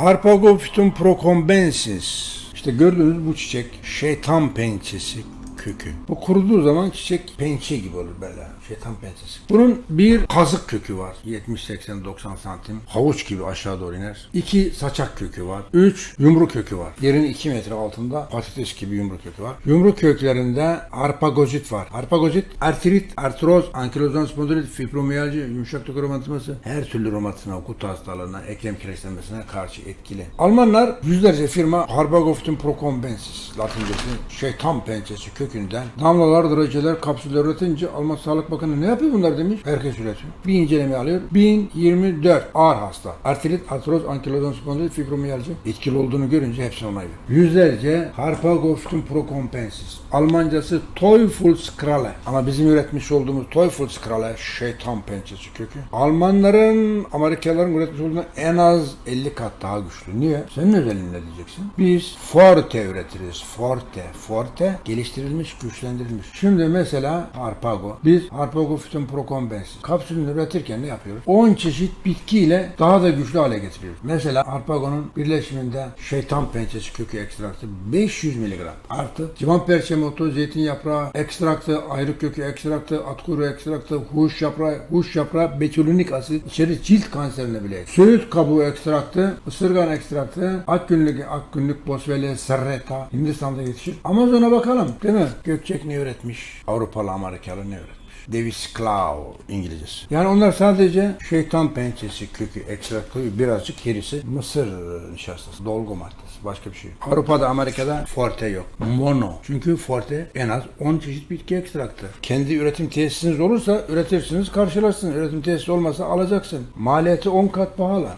Harpagophytum procombensis. İşte gördüğünüz bu çiçek şeytan pençesi kökü. Bu kuruduğu zaman çiçek pençe gibi olur böyle. Şeytan pençesi. Bunun bir kazık kökü var. 70-80-90 santim. Havuç gibi aşağı doğru iner. İki saçak kökü var. Üç yumru kökü var. Yerin 2 metre altında patates gibi yumru kökü var. Yumru köklerinde arpagozit var. Arpagozit artrit, artroz, ankilozan spondilit, fibromiyalji, yumuşak doku romatizması her türlü romatizma, kutu hastalığına, eklem kireçlenmesine karşı etkili. Almanlar yüzlerce firma Harbagoftin procombensis, latincesi şeytan pençesi kökünden damlalar, dereceler, kapsüller üretince Alman Sağlık Bakanı ne yapıyor bunlar demiş. Herkes üretiyor. Bir inceleme alıyor. 1024 ağır hasta. Artrit, artroz, ankilozan spondilit, fibromiyalji etkili olduğunu görünce hepsini onay veriyor. Yüzlerce Harpagoftin procombensis. Almancası Teufelskralle. Ama bizim üretmiş olduğumuz Teufelskralle şeytan pençesi kökü. Almanların, Amerikalıların üretmiş olduğundan en az 50 kat daha güçlü. Niye? Senin özelliğin ne diyeceksin? Biz Forte üretiriz. Forte. Forte geliştirilmiş, güçlendirilmiş. Şimdi mesela Harpago. Biz Harpago Phyton Procombensis. Kapsülünü üretirken ne yapıyoruz? 10 çeşit bitkiyle daha da güçlü hale getiriyoruz. Mesela Harpago'nun birleşiminde şeytan pençesi kökü ekstraktı 500 mg artı civan perçemi zeytin yaprağı ekstraktı, ayrık kökü ekstraktı, at kuru ekstraktı, huş yaprağı, huş yaprağı, betülünik asit içeri cilt kanserine bile. Söğüt kabuğu ekstraktı, ısırgan ekstraktı, ak günlük, ak günlük, serreta, Hindistan'da yetişir. Amazon'a bakalım değil mi? Gökçek ne üretmiş? Avrupalı, Amerikalı ne üretmiş? Davis Claw İngilizcesi. Yani onlar sadece şeytan pençesi kökü ekstraktı birazcık gerisi mısır nişastası, dolgu maddesi başka bir şey. yok. Avrupa'da Amerika'da forte yok. Mono. Çünkü forte en az 10 çeşit bitki ekstraktı. Kendi üretim tesisiniz olursa üretirsiniz karşılarsınız. Üretim tesisi olmasa alacaksın. Maliyeti 10 kat pahalı.